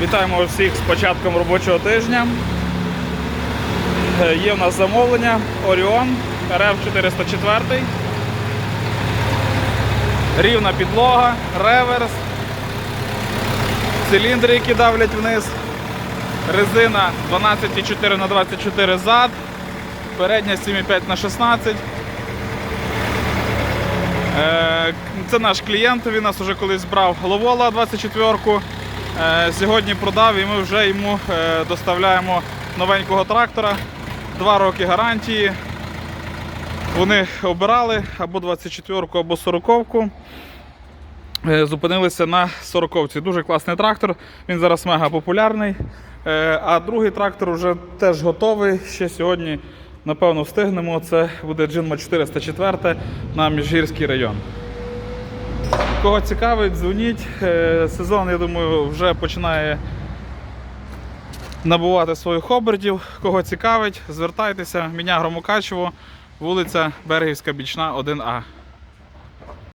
Вітаємо всіх з початком робочого тижня. Е, Є в нас замовлення Orion РФ 404. Рівна підлога, реверс, циліндри, які давлять вниз, резина 12,4 на 24 зад, передня 7,5 на 16. Е, Це наш клієнт, він нас вже колись брав Ловола 24-ку. Е, Сьогодні продав і ми вже йому е, доставляємо новенького трактора. Два роки гарантії. Вони обирали або 24-ку, або 40-ку. Е, Зупинилися на 40-ці. Дуже класний трактор, він зараз мега популярний. А другий трактор вже теж готовий. Ще сьогодні, напевно, встигнемо. Це буде Джинма 404 на Міжгірський район. Кого цікавить, дзвоніть. Е, Сезон, я думаю, вже починає набувати своїх обертів. Кого цікавить, звертайтеся. Міня Громокачево, вулиця Бергівська, Бічна, 1А.